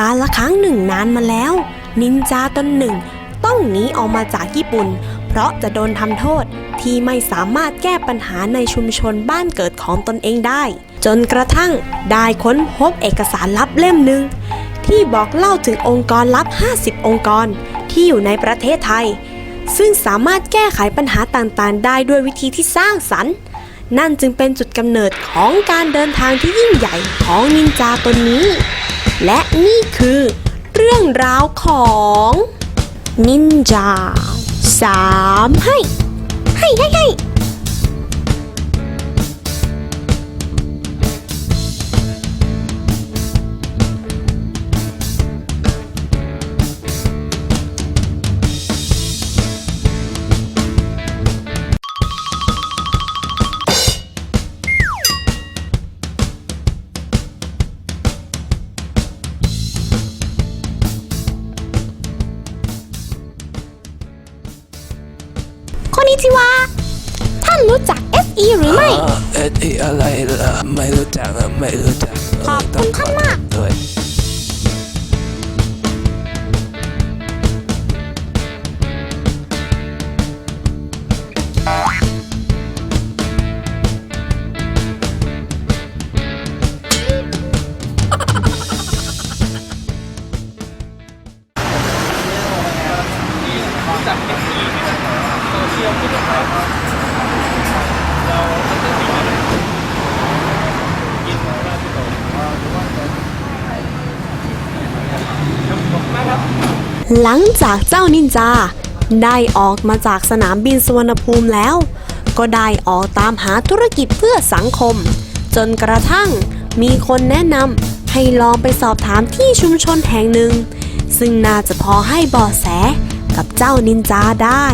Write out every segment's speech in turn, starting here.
กาละครั้งหนึ่งนานมาแล้ว นินจาตนหนึ่ง ต้องหนีออกมาจากญี่ปุ่น เพราะจะโดนทำโทษที่ไม่สามารถแก้ปัญหาในชุมชนบ้านเกิดของตนเองได้ จนกระทั่งได้ค้นพบเอกสารลับเล่มหนึ่งที่บอกเล่าถึงองค์กรลับ 50 องค์กร ที่อยู่ในประเทศไทย ซึ่งสามารถแก้ไขปัญหาต่างๆ ได้ด้วยวิธีที่สร้างสรรค์ นั่นจึงเป็นจุดกำเนิดของการเดินทางที่ยิ่งใหญ่ของนินจาตนนี้ และนี่คือเรื่องราวของนินจาสามให้ ให้ให้ให้ เอ็ดอีอะไรล่ะไม่รู้จักอะไม่รู้จักขอบคุณท่ามากด้วย หลังจากเจ้านินจา ได้ออกมาจากสนามบินสุวรรณภูมิแล้ว ก็ได้ออกตามหาธุรกิจเพื่อสังคม จนกระทั่งมีคนแนะนำให้ลองไปสอบถามที่ชุมชนแห่งหนึ่ง ซึ่งน่าจะพอให้เบาแสกับเจ้านินจาได้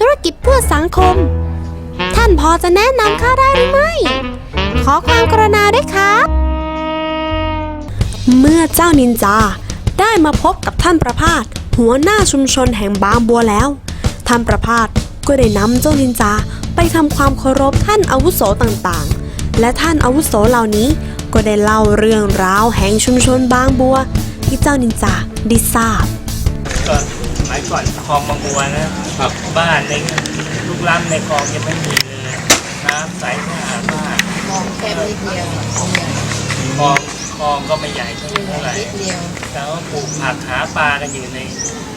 ธุรกิจเพื่อสังคม ท่านพอจะแนะนำข้าได้หรือไม่ ขอความกรุณาด้วยครับ เมื่อเจ้านินจาได้มาพบกับท่านประพาสหัวหน้าชุมชนแห่งบางบัวแล้ว ท่านประพาสก็ได้นำเจ้านินจาไปทำความเคารพท่านอาวุโสต่างๆ และท่านอาวุโสเหล่านี้ก็ได้เล่าเรื่องราวแห่งชุมชนบางบัว ที่เจ้านินจาได้ทราบ มัยก่อนคลองบางบัวนะบ้านในลูกล้ำในคลองยังไม่มีเลยน้ำใสสะอาดมากมองแค่นิดเดียวคงใหญ่คลองคลองก็ไม่ใหญ่เท่าไหร่นิดเดียวแต่ว่าปลูกผักหาปลากันอยู่ใน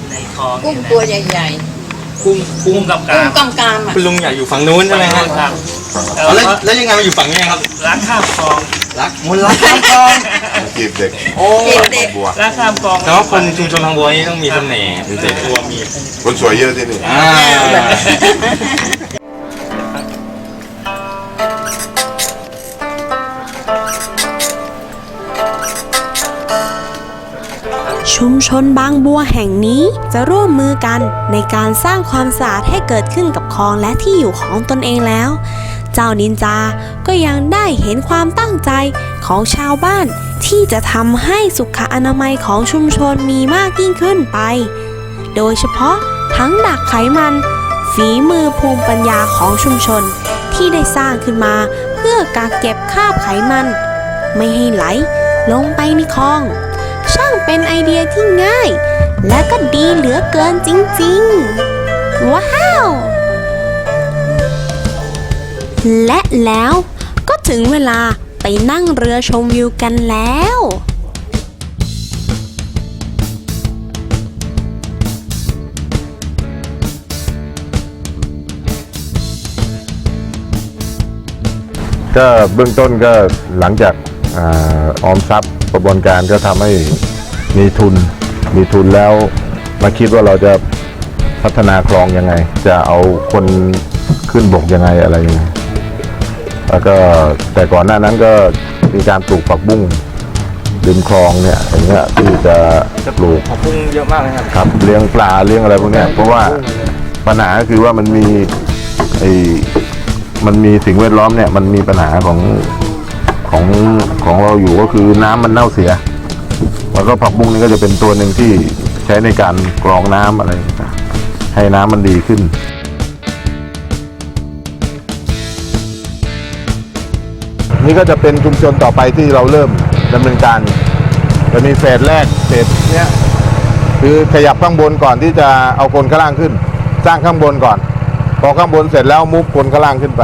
ในคลองกุ้งเนี่ยนะตัวใหญ่กุ้งกุ้งกับๆกากุ้งมกำกามอะคุณลุงอยากอยู่ฝั่งนู้นใช่ไหมครับครับแต่เอาแล้วว่าแล้วยังไงมาอยู่ฝั่งนี้ครับ ร้านข้ามคลองรักมุนรักข้ามคลอง จีบเด็กโอ้เด็กเด็กบัวร้านข้ามคลองแต่ว่าคนชุมชนทางบัวนี่ต้องมีเสน่ห์มีแต่ตัวมีคนสวยเยอะที่นี่อ่าชุมชนบางบัวแห่งนี้จะร่วมมือกันในการสร้างความสะอาดให้เกิดขึ้นกับคลองและที่อยู่ของตนเองแล้ว เจ้านินจาก็ยังได้เห็นความตั้งใจ ของชาวบ้าน ที่จะทำให้สุขอนามัยของชุมชนมีมากยิ่งขึ้นไป โดยเฉพาะทั้งดักไขมัน ฝีมือภูมิปัญญาของชุมชน ที่ได้สร้างขึ้นมาเพื่อกักเก็บคราบไขมัน ไม่ให้ไหลลงไปในคลอง ช่างเป็นไอเดียที่ง่าย และก็ดีเหลือเกินจริงๆ ว้าว และแล้วก็ถึงเวลา ไปนั่งเรือชมวิวกันแล้วก็เบื้องต้นก็หลังจากอาออมทรัพย์กระบวนการก็ทำให้มีทุน มีทุนแล้วมาคิดว่าเราจะพัฒนาคลองยังไง จะเอาคนขึ้นบกยังไงอะไรยังไง แล้วก็แต่ก่อนหน้านั้นก็มีการปลูกผักบุ้งริมคลองเนี่ยอย่างเงี้ยที่จะปลูกขอบคุณเยอะมากเลยครับครับเลี้ยงปลาเลี้ยงอะไรพวกเนี้ยเพราะว่าปัญหาก็คือว่ามันมีไอ้มันมีสิ่งแวดล้อมเนี่ยมันมีปัญหาของของของเราอยู่ก็คือน้ำมันเน่าเสีย แล้วก็ผักบุ้งนี่ก็จะเป็นตัวหนึ่งที่ใช้ในการกรองน้ำอะไรต่างๆให้น้ำมันดีขึ้น นี่ก็จะเป็นชุมชนต่อไปที่เราเริ่มดำเนินการจะมีเฟสแรกเฟสเนี้ยคือขยับข้างบนก่อนที่จะเอาคนข้างล่างขึ้น สร้างข้างบนก่อน พอข้างบนเสร็จแล้วมุฟคนข้างล่างขึ้นไป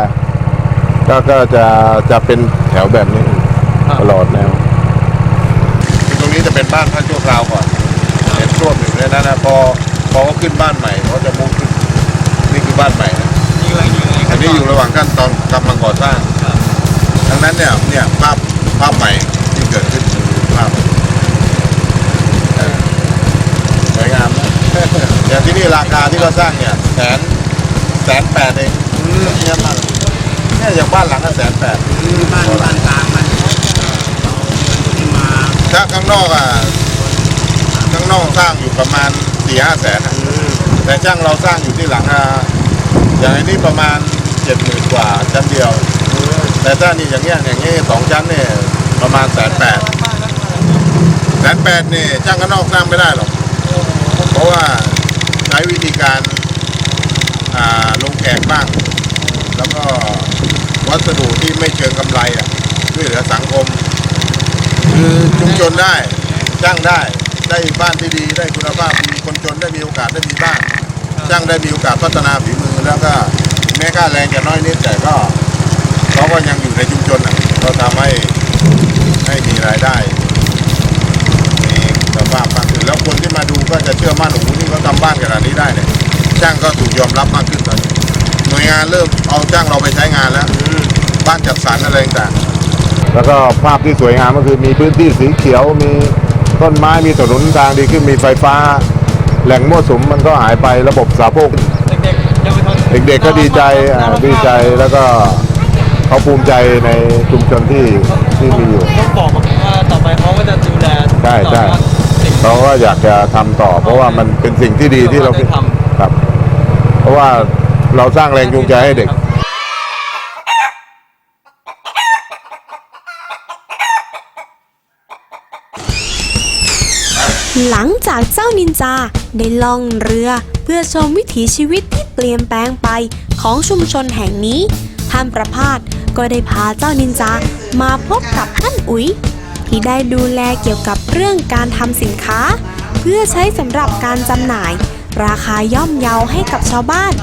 ก็ก็จะจะเป็นแถวแบบนี้ตลอดแนวตรงนี้จะเป็นบ้านพักชั่วคราวก่อนเห็นท่วมอยู่ในนั้นนะพอพอเขาขึ้นบ้านใหม่เขาจะมุ่งขึ้นนี่คือบ้านใหม่นะอันนี้อยู่ระหว่างขั้นตอนกำลังก่อสร้าง ดังนั้นเนี่ยเนี่ยภาพภาพใหม่ที่เกิดขึ้นคือภาพเออสวยงามนะอย่างที่นี่ราคาที่เขาสร้างเนี่ยแสนแสนแปดเองเนี่ยมากเนี่ยอย่างบ้านหลังก็แสนแปดบ้านบ้านกลางมันที่มาถ้าข้างนอกอะข้างนอกสร้างอยู่ประมาณสี่ห้าแสนอะแต่ช่างเราสร้างอยู่ที่หลังอะอย่างอันนี้ประมาณเจ็ดหมื่นกว่าชั้นเดียว แต่ถ้านี่อย่างเงี้ยอย่างเงี้ยสองชั้นเนี่ยประมาณแสนแปดแสนแปดเนี่ช่างข้างนอกสร้างไม่ได้หรอก เพราะว่าใช้วิธีการอ่าลงแขกบ้าง แล้วก็วัสดุที่ไม่เชิงกำไรอะช่วยเหลือสังคม คือชุมชนได้จ้างได้ได้บ้านที่ดีได้คุณภาพดีคนจนได้มีโอกาสได้มีบ้านจ้างได้มีโอกาสพัฒนาฝีมือแล้วก็แม้ค่าแรงจะน้อยนิดแต่ก็ เขาก็ยังอยู่ในชุมชนอะก็ทำให้ให้มีรายได้ มีคุณภาพมากขึ้นแล้วคนที่มาดูก็จะเชื่อมั่นโอ้โหนี่เขาทำบ้านขนาดนี้ได้เนี่ยจ้างก็ถูกยอมรับมากขึ้นตอนนี้หน่วยงานเริ่มเอาจ้างเราไปใช้งานแล้ว บ้านจัดสรรอะไรต่างๆแล้วก็ภาพที่สวยงามก็คือมีพื้นที่สีเขียวมีต้นไม้มีถนนทางดีขึ้นมีไฟฟ้า แหล่งมั่วสุมมันก็หายไประบบสาธารณูปเด็กๆเยาวชนเด็กๆก็ดีใจอ่าดีใจแล้วก็ เขาภูมิใจในชุมชนที่ที่มีอยู่ ต้องบอกว่าต่อไปเขาก็จะดูแลใช่ใช่ต่อยอดสิ่งเขาก็อยากจะทำต่อ เพราะว่ามันเป็นสิ่งที่ดีที่เราคิดได้ทำครับ เพราะว่าเราสร้างแรงจูงใจให้เด็ก หลังจากเจ้านินจาได้ล่องเรือเพื่อชมวิถีชีวิตที่เปลี่ยนแปลงไปของชุมชนแห่งนี้ ท่านประพาส ก็ได้พาเจ้านินจามาพบกับท่านอุ๋ย ที่ได้ดูแลเกี่ยวกับเรื่องการทำสินค้า เพื่อใช้สำหรับการจำหน่าย ราคาย่อมเยาให้กับชาวบ้าน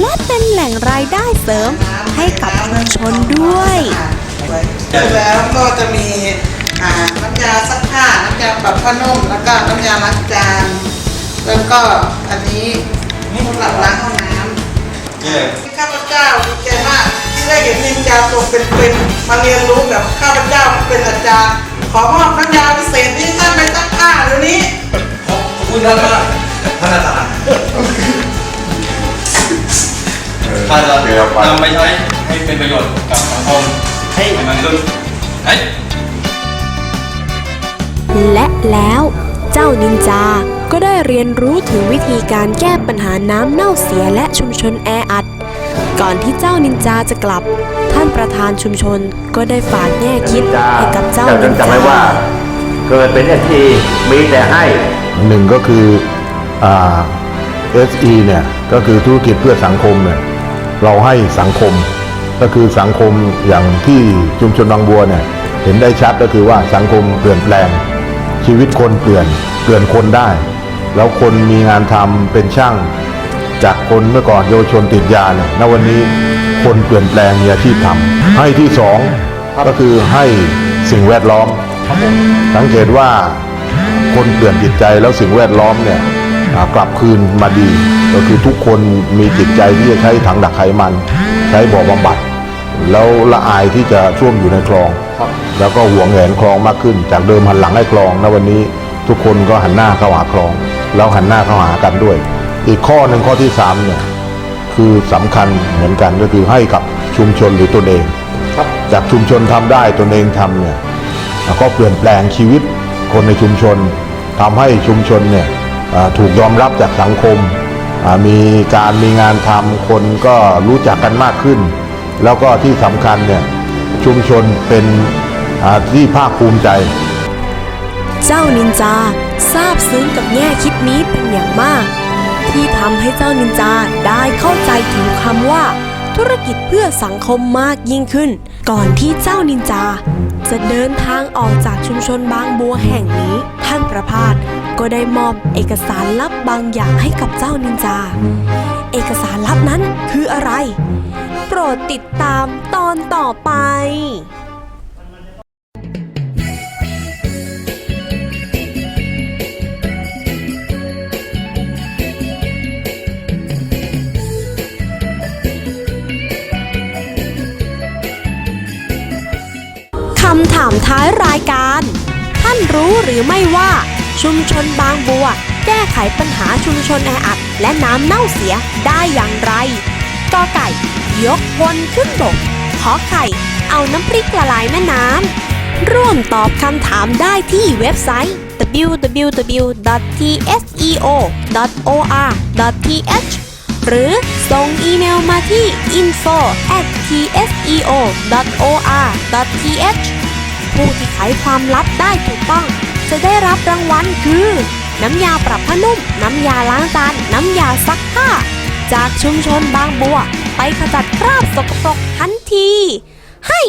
และเป็นแหล่งรายได้เสริมให้กับชุมชนด้วยแล้วก็จะมีอ่าน้ำยาซักผ้า น้ำยาปรับผ้านุ่ม แล้วก็น้ำยาล้างจาน แล้วก็อันนี้สำหรับล้างห้องน้ำข้าพเจ้าดีใจมากที่ ได้เห็นนินจาตัวเป็นๆมาเรียนรู้แบบข้าพเจ้าเป็นอาจารย์ ขอมอบน้ำยาพิเศษที่ท่านไปซักผ้าเดี๋ยวนี้ขอบคุณท่านมากท่านอาจารย์ถ้าจะนำไปใช้ให้เป็นประโยชน์กับสังคมให้มันขึ้นเฮ้ยและแล้วเจ้านินจาก็ได้เรียนรู้ถึงวิธีการแก้ปัญหาน้ำเน่าเสียและชุมชนแออัด ก่อนที่เจ้านินจาจะกลับ ท่านประธานชุมชนก็ได้ฝากแง่คิดให้กับเจ้านินจาเกิดเป็นทีมีแต่ให้หนึ่งก็คืออ่า SE เนี่ยก็คือธุรกิจเพื่อสังคมเนี่ยเราให้สังคมก็คือสังคมอย่างที่ชุมชนบางบัวเนี่ยเห็นได้ชัดก็คือว่าสังคมเปลี่ยนแปลง ชีวิตคนเปลี่ยนเปลี่ยนคนได้ แล้วคนมีงานทำเป็นช่าง จากคนเมื่อก่อนเยาวชนติดยาเนี่ยณวันนี้คนเปลี่ยนแปลงมีอาชีพทำให้ที่สองก็คือให้สิ่งแวดล้อมสังเกตว่าคนเปลี่ยนจิตใจแล้วสิ่งแวดล้อมเนี่ยกลับคืนมาดี ก็คือทุกคนมีจิตใจที่จะใช้ถังดักไขมัน ใช้บ่อบำบัด แล้วละอายที่จะช่วมอยู่ในคลอง แล้วก็หวงแหนคลองมากขึ้น จากเดิมหันหลังให้คลองณวันนี้ทุกคนก็หันหน้าเข้าหาคลอง แล้วหันหน้าเข้าหากันด้วย อีกข้อหนึ่งข้อที่สามเนี่ยคือสำคัญเหมือนกันก็คือให้กับชุมชนหรือตนเอง จากชุมชนทำได้ตนเองทำเนี่ยก็เปลี่ยนแปลงชีวิตคนในชุมชนทำให้ชุมชนเนี่ยอ่าถูกยอมรับจากสังคมอ่ามีการมีงานทำคนก็รู้จักกันมากขึ้น แล้วก็ที่สำคัญเนี่ยชุมชนเป็นอ่าที่ภาคภูมิใจ เจ้านินจาซาบซึ้งกับแง่คิดนี้เป็นอย่างมาก ที่ทำให้เจ้านินจาได้เข้าใจถึงคำว่า ธุรกิจเพื่อสังคมมากยิ่งขึ้น ก่อนที่เจ้านินจา จะเดินทางออกจากชุมชนบางบัวแห่งนี้ ท่านประพาสก็ได้มอบเอกสารลับบางอย่างให้กับเจ้านินจา เอกสารลับนั้นคืออะไร โปรดติดตามตอนต่อไป รู้หรือไม่ว่า ชุมชนบางบัว แก้ไขปัญหาชุมชนแออัด และน้ำเน่าเสียได้อย่างไรกอไก่ ยกพลขึ้นบกขอไข่ เอาน้ำพริกละลายแม่น้ำ ร่วมตอบคำถามได้ที่เว็บไซต์ www.tseo.or.th หรือส่งอีเมลมาที่ info@tseo.or.th ผู้ที่ไขความลับได้ถูกต้อง จะได้รับรางวัลคือ น้ำยาปรับผ้านุ่ม น้ำยาล้างจาน น้ำยาซักผ้า จากชุมชนบางบัว ไปขจัดคราบสกปรกทันที ให้